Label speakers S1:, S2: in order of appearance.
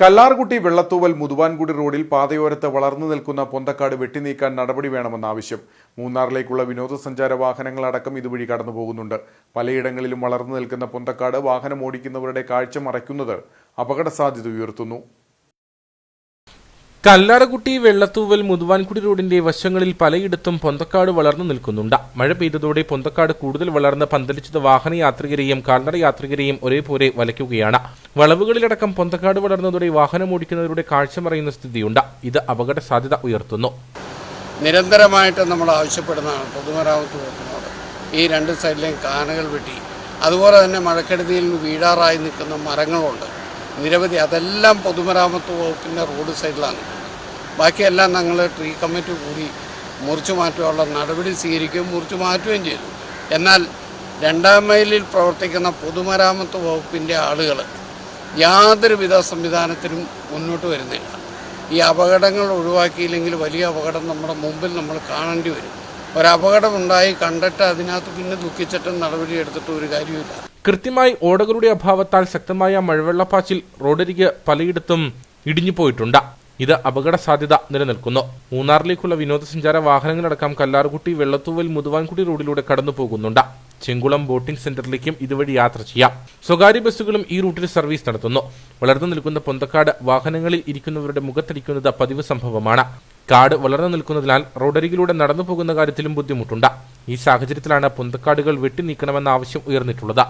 S1: കല്ലാർകുട്ടി വെള്ളത്തൂവൽ മുതുവാൻകുടി റോഡിൽ പാതയോരത്ത് വളർന്നു നിൽക്കുന്ന പൊന്തക്കാട് വെട്ടിനീക്കാൻ നടപടി വേണമെന്ന ആവശ്യം. മൂന്നാറിലേക്കുള്ള വിനോദസഞ്ചാര വാഹനങ്ങളടക്കം ഇതുവഴി കടന്നുപോകുന്നുണ്ട് പലയിടങ്ങളിലും വളർന്നു നിൽക്കുന്ന പൊന്തക്കാട് വാഹനം ഓടിക്കുന്നവരുടെ കാഴ്ച മറയ്ക്കുന്നത് അപകട സാധ്യത ഉയർത്തുന്നു.
S2: കല്ലാറകുട്ടി വെള്ളത്തൂവൽ മുതുവാൻകുടി റോഡിന്റെ വശങ്ങളിൽ പലയിടത്തും പൊന്തക്കാട് വളർന്നു നിൽക്കുന്നുണ്ട്. മഴ പെയ്തതോടെ പൊന്തക്കാട് കൂടുതൽ വളർന്ന് പന്തലിച്ചത് വാഹനയാത്രികരെയും കാൽനട യാത്രികരെയും ഒരേപോലെ വലയ്ക്കുകയാണ്. വളവുകളിലടക്കം പൊന്തക്കാട് വളർന്നതോടെ വാഹനമോടിക്കുന്നവരുടെ കാഴ്ച മറയുന്ന സ്ഥിതിയുണ്ട്. ഇത് അപകട സാധ്യത ഉയർത്തുന്നു.
S3: നിരന്തരമായിട്ട് നമ്മൾ ആവശ്യപ്പെടുന്നതാണ് പൊതുമരാമത്ത് വകുപ്പിനോട്. ഈ രണ്ട് സൈഡിലെയും കാനകൾ വെട്ടി. അതുപോലെ തന്നെ മഴക്കെടുതിയിൽ വീഴാറായി നിൽക്കുന്ന മരങ്ങളുണ്ട്. നിരവധി അതെല്ലാം പൊതുമരാമത്ത് വകുപ്പിന്റെ റോഡ് സൈഡിലാണ്. ബാക്കിയെല്ലാം ഞങ്ങൾ ട്രീ കമ്മിറ്റി കൂടി മുറിച്ചു മാറ്റുവാനുള്ള നടപടി സ്വീകരിക്കുകയും മുറിച്ചു മാറ്റുകയും ചെയ്തു. എന്നാൽ രണ്ടാം മൈലിൽ പ്രവർത്തിക്കുന്ന പൊതുമരാമത്ത് വകുപ്പിന്റെ ആളുകൾ യാതൊരുവിധ സംവിധാനത്തിനും മുന്നോട്ട് വരുന്നില്ല. ഈ അപകടങ്ങൾ ഒഴിവാക്കിയില്ലെങ്കിൽ വലിയ അപകടം നമ്മുടെ മുമ്പിൽ നമ്മൾ കാണേണ്ടി വരും. ഒരപകടമുണ്ടായി കണ്ടിട്ട് അതിനകത്ത് പിന്നെ ദുഃഖിച്ചിട്ടും നടപടി എടുത്തിട്ട് ഒരു കാര്യമില്ല
S2: കൃത്യമായി ഓടകളുടെ അഭാവത്താൽ ശക്തമായ മഴവെള്ളപ്പാച്ചിൽ റോഡരികെ പലയിടത്തും ഇടിഞ്ഞുപോയിട്ടുണ്ട്. ഇത് അപകട സാധ്യത നിലനിൽക്കുന്നു. മൂന്നാറിലേക്കുള്ള വിനോദസഞ്ചാര വാഹനങ്ങളടക്കം കല്ലാർകുട്ടി വെള്ളത്തൂവൽ മുതുവാൻകുടി റോഡിലൂടെ കടന്നു പോകുന്നുണ്ട് ചെങ്കുളം ബോട്ടിംഗ് സെന്ററിലേക്കും ഇതുവഴി യാത്ര ചെയ്യാം. സ്വകാര്യ ബസ്സുകളും ഈ റൂട്ടിൽ സർവീസ് നടത്തുന്നു. വളർന്നു നിൽക്കുന്ന പൊന്തക്കാട് വാഹനങ്ങളിൽ ഇരിക്കുന്നവരുടെ മുഖത്തടിക്കുന്നത് പതിവ് സംഭവമാണ്. കാട് വളർന്നു നിൽക്കുന്നതിനാൽ റോഡരികിലൂടെ നടന്നു പോകുന്ന കാര്യത്തിലും ബുദ്ധിമുട്ടുണ്ട്. ഈ സാഹചര്യത്തിലാണ് പൊന്തക്കാടുകൾ വെട്ടി നീക്കണമെന്ന ആവശ്യം ഉയർന്നിട്ടുള്ളത്.